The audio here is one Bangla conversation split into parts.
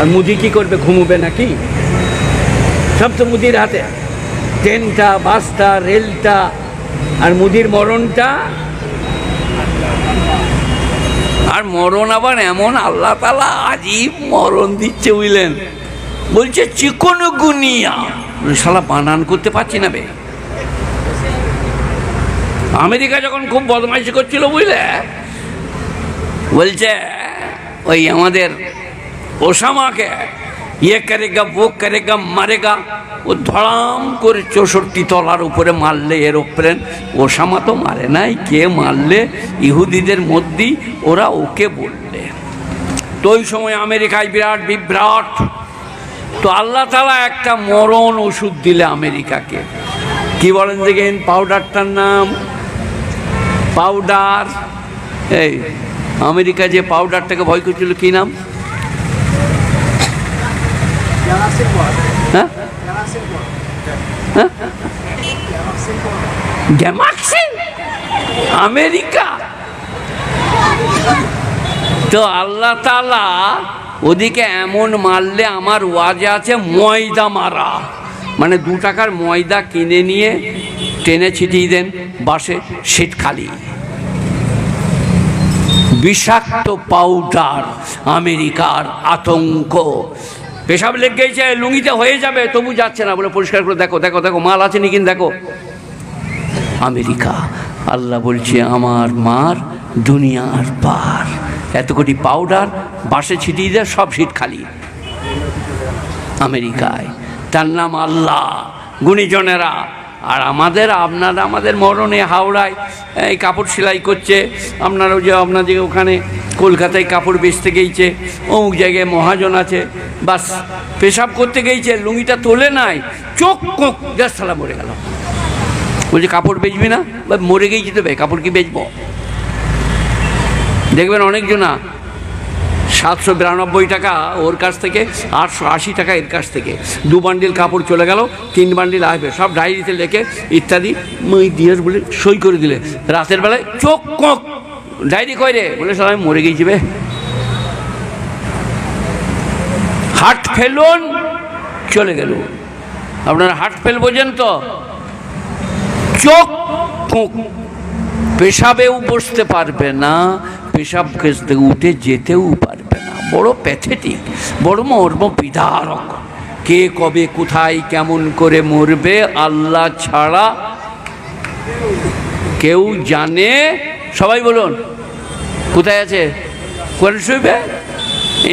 আর মুদি কি করবে, ঘুমোবে নাকি? সব তো মুদির হাতে। ট্রেনটা, বাসটা, রেলটা, আর মুদির মরণটা? আর মরণ আবার এমন আল্লাহ তালা আজীব মরণ দিচ্ছে বুঝলেন? বলছে, চিকন গুনিয়া। শালা, বানান করতে পারছি না বে। আমেরিকা যখন খুব বদমাইশি করছিল বুঝলে? বলছে, ওই আমাদের ওসামাকে ইয়ে করেগা, ও করেগা, মারেগা, ও ধড়াম করে চৌষট্টি তলার উপরে মারলে এরোপ্লেন ওসামা তো মারে নাই, কে মারলে? ইহুদিদের মধ্যেই ওরা ওকে বললে। তো ওই সময় আমেরিকায় বিরাট বিভ্রাট। তো আল্লাহ তালা একটা মরণ ওষুধ দিলে আমেরিকাকে। কি বলেন দেখেন পাউডারটার নাম? পাউডার, এই আমেরিকা যে পাউডারটাকে ভয় করছিল, কি নাম? আমেরিকা তো আল্লাহ ওদিকে এমন মারলে আমার ওয়াজে আছে ময়দা মারা। মানে দু টাকার ময়দা কিনে নিয়ে টেনে ছিটিয়ে দেন বাসে সিট খালি। বিষাক্ত পাউডার আমেরিকার আতঙ্ক। পেশাব লেগ গেছে লুঙ্গিতে হয়ে যাবে, তবু যাচ্ছে না বলে পরিষ্কার করে দেখো দেখো দেখো, মাল আছে নাকি দেখো। আমেরিকা, আল্লাহ বলছে, আমার মার দুনিয়ার পার। এত কোটি পাউডার বাসে ছিটিয়ে দেয়, সব সিট খালি। আমেরিকায়, তার নাম আল্লাহ, গুণীজনেরা। আর আমাদের, আপনারা, আমাদের মরণে হাওড়ায়, এই কাপড় সেলাই করছে। আপনারা যে আপনাদের ওখানে কলকাতায় কাপড় বেচতে গেছে অমুক জায়গায় মহাজন আছে, বাস পেশাব করতে গেছে লুঙ্গিটা তোলে নাই, চোখ কোক গ্যাস থালা মরে গেল। বলছে, কাপড় বেচবি না? বা মরে গেছি তো বে কাপড় কি বেচবো? দেখবেন অনেকজনা সাতশো বিরানব্বই টাকা ওর কাছ থেকে, আটশো আশি টাকা এর কাছ থেকে। দু বান্ডিল কাপড় চলে গেল, তিন বান্ডিল আসবে। সব ডায়েরিতে লেখে ইত্যাদি। মই দিয়ে বলে সই করে দিলে। রাতের বেলায় চোখ কোক। ডায়েরি কয় রে? বলে সবাই মরে গেছি বে। হাট ফেলুন, চলে গেল। আপনারা হাট ফেল বোঝেন তো? চোখ কোক। পেশাবেও বসতে পারবে না, পেশাব থেকে উঠে যেতেও পারবে না বড় প্যাথেটিক বড় মর্ম বিধারক কে কবে, কোথায়, কেমন করে মরবে আল্লাহ ছাড়া কেউ জানে? সবাই বলুন, কোথায় আছে? কোরআন শরীফে?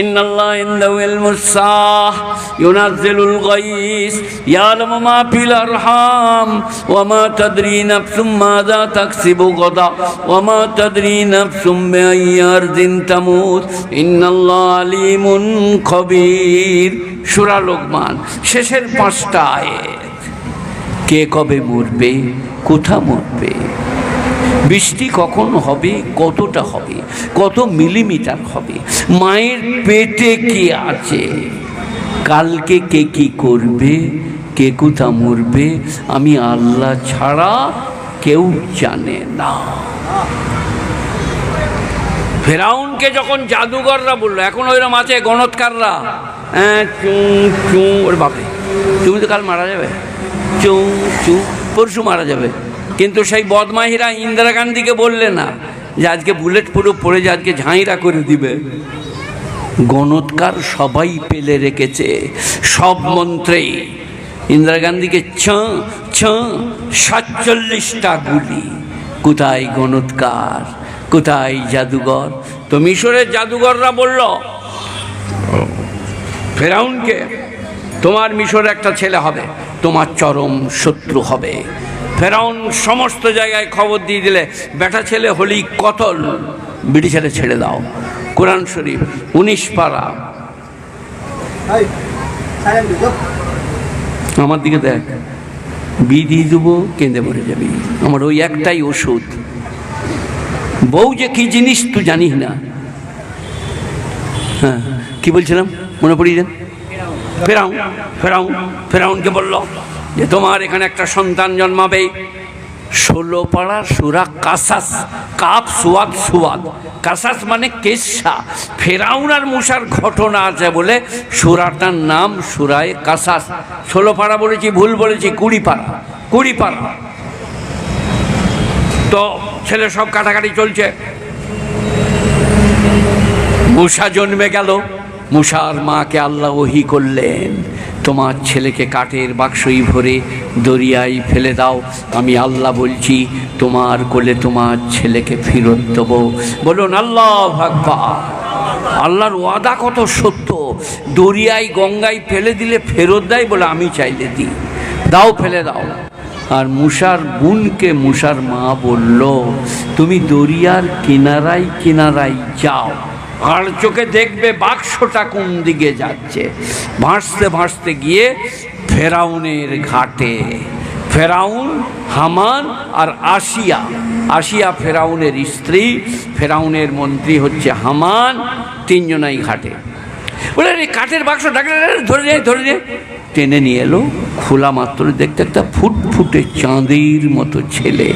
ইন্নাল্লাহ ইন্দাউল মুসাহ ইউনাজ্জিলুল গাইস, ইয়ালামু মা ফিল আরহাম, ওয়া মা তাদরি নাফসুম মাযা তাকসিবু গাদা, ওয়া মা তাদরি নাফসুম বিআই খবীর। লোকমান, শেষের পাঁচটা কে কবে মরবে? কোথা মরবে? বৃষ্টি কখন হবে? কতটা হবে? কত মিলিমিটার হবে? মায়ের পেটে কি আছে? কালকে কে কি করবে, কে কোথা মরবে, আমি আল্লাহ ছাড়া কেউ জানে না। ফেরাউনকে যখন জাদুঘররা বলল, এখন ওইরকম আছে গণৎকাররা হ্যাঁ চু চু, ওর বাপরে, তুমি তো কাল মারা যাবে। চু চু, পরশু মারা যাবে। কিন্তু সেই বদমাহিরা ইন্দিরা গান্ধীকে বললে না যে আজকে বুলেট পুরো পড়ে যে আজকে ঝাঁইরা করে দিবে। গণৎকার সবাই পেলে রেখেছে। সব মন্ত্রেই ইন্দিরা গান্ধীকে ছ সাতচল্লিশটা গুলি। কোথায় গণৎকার? কোথায় জাদুঘর? তো মিশরের জাদুঘররা বলল, ফেরাউনকে, তোমার মিশরে একটা ছেলে হবে, তোমার চরম শত্রু হবে। ফেরাউন সমস্ত জায়গায় খবর দিয়ে দিলে, বেটা ছেলে হলি কতল ছেলে ছেড়ে দাও। কোরআন শরীফ উনিশ পাড়া আমার দিকে দেখ। বি দিয়ে দেবো কেঁদে মরে যাবি। আমার ওই একটাই ওষুধ। বউ যে কি জিনিস তুই জানিস না। হ্যাঁ কি বলছিলাম? মনে পড়িয়ে দেন ফেরাউন ফেরাউন ফেরাউনকে বলল যে তোমার এখানে একটা সন্তান জন্মাবে। ষোলো পাড়া সুরা কাসাস, কাপ সুয়াদ সুয়াদ। কাসাস মানে কেসা। ফেরাউন আর মুসার ঘটনা আছে বলে সুরাটার নাম সুরায় কাসাস। ষোলো পাড়া বলেছি, ভুল বলেছি, কুড়ি পাড়া কুড়ি পাড়া। তো ছেলে সব কাটাকাটি চলছে। মুসা জন্মে গেল, মুসার মাকে আল্লাহ ওহি করলেন। তোমার ছেলেকে কাঠের বাক্সই ভরে দরিয়ায় ফেলে দাও। আমি আল্লাহ বলছি, তোমার কোলে তোমার ছেলেকে ফেরত দেবো। বলুন, আল্লাহ ভাগবা আল্লাহর ওয়াদা কত সত্য? দরিয়ায়, গঙ্গায় ফেলে দিলে ফেরত দেয় বলে আমি চাইলে দিই। দাও, ফেলে দাও। আর মুসার বোনকে মুসার মা বলল, তুমি দরিয়ার কিনারায় কিনারায় যাও। আর চোখে দেখবে বাক্সটা কোন দিকে যাচ্ছে। ভাসতে ভাসতে গিয়ে ফেরাউনের ঘাটে। ফেরাউন হামান আর আসিয়া। আসিয়া ফেরাউনের স্ত্রী, ফেরাউনের মন্ত্রী হচ্ছে হামান, তিনজনাই ঘাটে। বলে কাঠের বাক্স ডাকলে, ধরে নে ধরে নে টেনে নিয়ে এলো, খোলা মাত্র দেখতে একটা ফুটফুটে চাঁদের মতো ছেলে।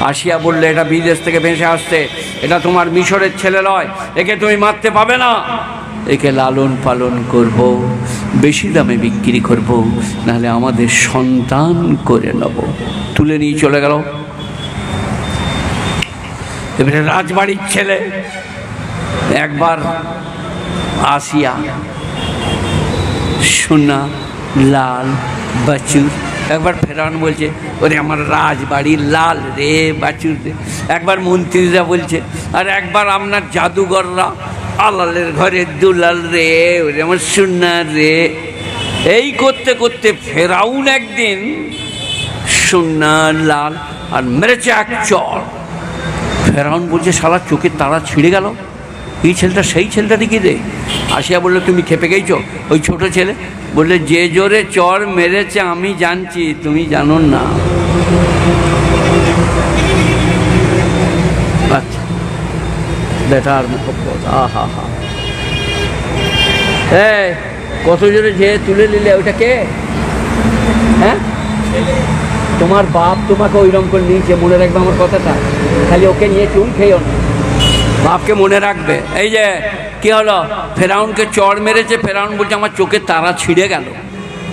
আসিয়া বললে, এটা বিদেশ থেকে ভেসে আসছে। এটা তোমার মিশরের ছেলে নয়। একে তুমি মারতে পাবে না। একে লালন পালন করব, বেশি দামে বিক্রি করব, নাহলে আমাদের সন্তান করে নেব। তুলে নিয়ে চলে গেল। এবারে রাজবাড়ির ছেলে একবার আসিয়া সোনা লাল, বাছুর। একবার ফেরান বলছে, ওরে আমার রাজবাড়ির লাল রে বাছুর রে। একবার মন্ত্রীরা বলছে, আর একবার আপনার জাদুঘররা আলালের ঘরে দুলাল রে, ওরে আমার সোনা রে। এই করতে করতে ফেরাউন একদিন সোনা লাল আর মেরেছে এক চর। ফেরাউন বলছে, শালা চোখের তারা ছিঁড়ে গেল। এই ছেলেটা সেই ছেলেটা নাকি রে? আসিয়া বলল, তুমি খেপে গেছো? ওই ছোট ছেলে? বললে, যে জোরে চর মেরেছে, আমি জানছি, তুমি জানো না। আচ্ছা। বেটার আহা, হা। হ্যাঁ কত জোরে যে তুলে নিলে ওইটা কে হ্যাঁ? তোমার বাপ তোমাকে ওইরকম করে নিয়েছে, মনে রাখবে আমার কথাটা। খালি ওকে নিয়ে চুল খেয়েও না। বাপকে মনে রাখবে। এই যে, কি হলো? ফেরাউনকে চড় মেরেছে, ফেরাউন বলছে, আমার চোখের তারা ছিঁড়ে গেল।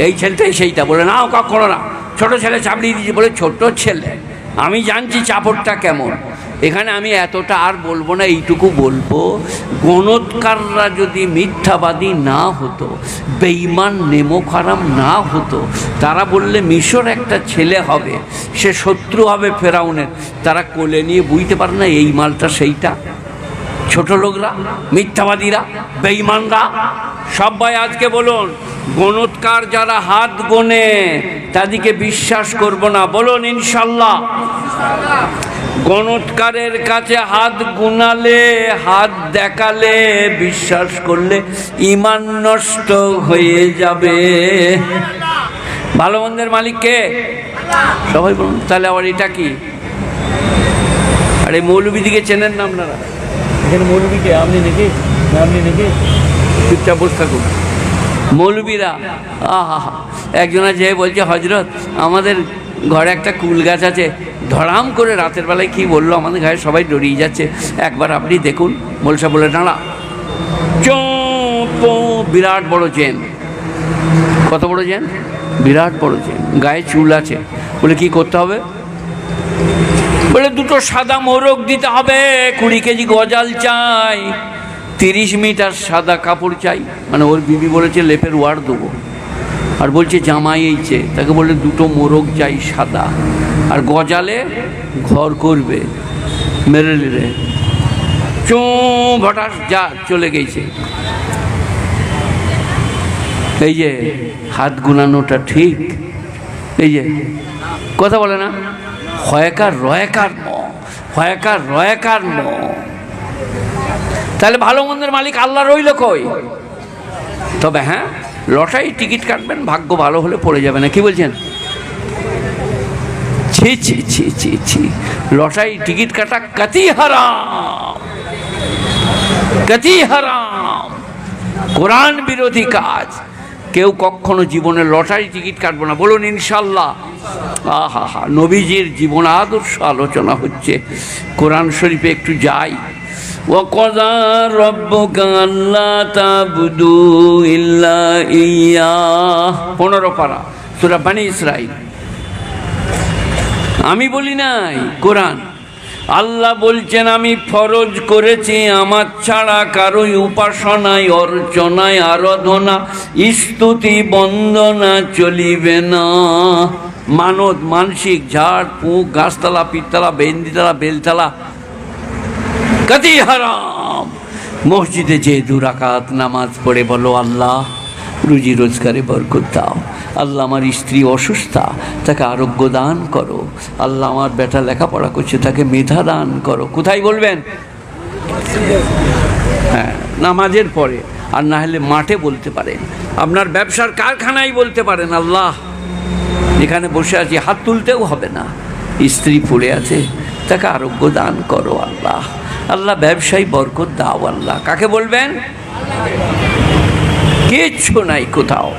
এই ছেলেটাই সেইটা বলে না কখনো না। ছোটো ছেলে চাপড়িয়ে দিয়েছে, বলে, ছোট ছেলে, আমি জানছি চাপড়টা কেমন। এখানে আমি এতটা আর বলব না, এইটুকু বলব। গণৎকাররা যদি মিথ্যাবাদী না হতো বেইমান নেমোখারাম না হতো, তারা বললে মিশর একটা ছেলে হবে, সে শত্রু হবে ফেরাউনের। তারা কোলে নিয়ে বুঝতে পারে না, এই মালটা সেইটা। ছোট লোকরা, মিথ্যাবাদীরা, বেঈমানরা, সবাই আজকে বলুন, গণৎকার যারা হাত গোনে, তাদেরকে বিশ্বাস করব না। বলুন, ইনশাল্লাহ। গণৎকারের কাছে হাত গুনালে, হাত দেখালে, বিশ্বাস করলে ইমান নষ্ট হয়ে যাবে। ভালো মন্দের মালিককে সবাই বলুন, তাহলে আবার এটা কি? আরে মৌলবীদিকে চেনেন না আপনারা? এখানে মৌলবীকে আপনি নাকি আপনি নাকি চুপচাপ বসে থাকুন মৌলবীরা আহা হা একজনা যে বলছে হজরত আমাদের ঘরে একটা কুল গাছ আছে। ধরাম করে রাতের বেলায় কি বলল? আমাদের ঘরে সবাই ডরিয়ে যাচ্ছে। একবার আপনি দেখুন। মোলসা বলে দাঁড়া। চোপ বিরাট বড় চেন। কত বড় চেন? বিরাট বড় চেন। গায়ে চুল আছে। বলে কি করতে হবে? বলে দুটো সাদা মোরগ দিতে হবে, কুড়ি কেজি গজাল চাই, তিরিশ মিটার সাদা কাপড় চাই। মানে ওর বিবি বলেছে, লেপের ওয়ার দেবো। আর বলছে, জামাই এইছে তাকে বললে দুটো মোরগ চাই সাদা। আর গজালে ঘর করবে মেরে নিলে চো, ভটাস, যা, চলে গেছে। এই যে হাত গুনানোটা ঠিক। এই যে, কথা বলে না? হয়কার রয়কার ম হয়কার রয়কার ম তাহলে ভালো মন্দের মালিক আল্লাহ রইল কই? তবে হ্যাঁ লটারি টিকিট কাটবেন, ভাগ্য ভালো হলে পড়ে যাবে না কি বলছেন? ছি ছি ছি ছি ছি। লটারি টিকিট কাটা কতি হারাম। কতি হারাম। কোরআন বিরোধী কাজ। কেউ কখনো জীবনে লটারি টিকিট কাটবো না বলুন ইনশাল্লাহ আহা হা নবীজির জীবন আদর্শ আলোচনা হচ্ছে কোরআন শরীফে একটু যাই وقضى ربك ألا تعبدوا إلا إياه পনেরো পারা সুরা বানি ইসরাইল আমি বলি নাই কোরআন আল্লাহ বলছেন, আমি ফরজ করেছি, আমার ছাড়া কারোই উপাসনায়, অর্চনায় আরাধনা স্তুতি বন্দনা চলিবে না। মানত মানসিক ঝাড়, পুক, গাছতলা পিততলা বেন্দিতলা বেলতলা কতি হারাম। মসজিদে যে দুরাকাত নামাজ পড়ে বলো আল্লাহ, রুজি রোজগারে বরকত দাও। আল্লাহ আমার স্ত্রী অসুস্থা, তাকে আরোগ্য দান করো। আল্লাহ আমার বেটা লেখাপড়া করছে, তাকে মেধা দান করো। কোথায় বলবেন? হ্যাঁ নামাজের পরে। আর না হলে মাঠে বলতে পারেন। আপনার ব্যবসার কারখানায় বলতে পারেন, আল্লাহ। এখানে বসে আছি, হাত তুলতেও হবে না। স্ত্রী পড়ে আছে, তাকে আরোগ্য দান করো, আল্লাহ। আল্লাহ ব্যবসায়ী বরকত দাও, আল্লাহ। কাকে বলবেন? কিচ্ছু নাই কোথাও।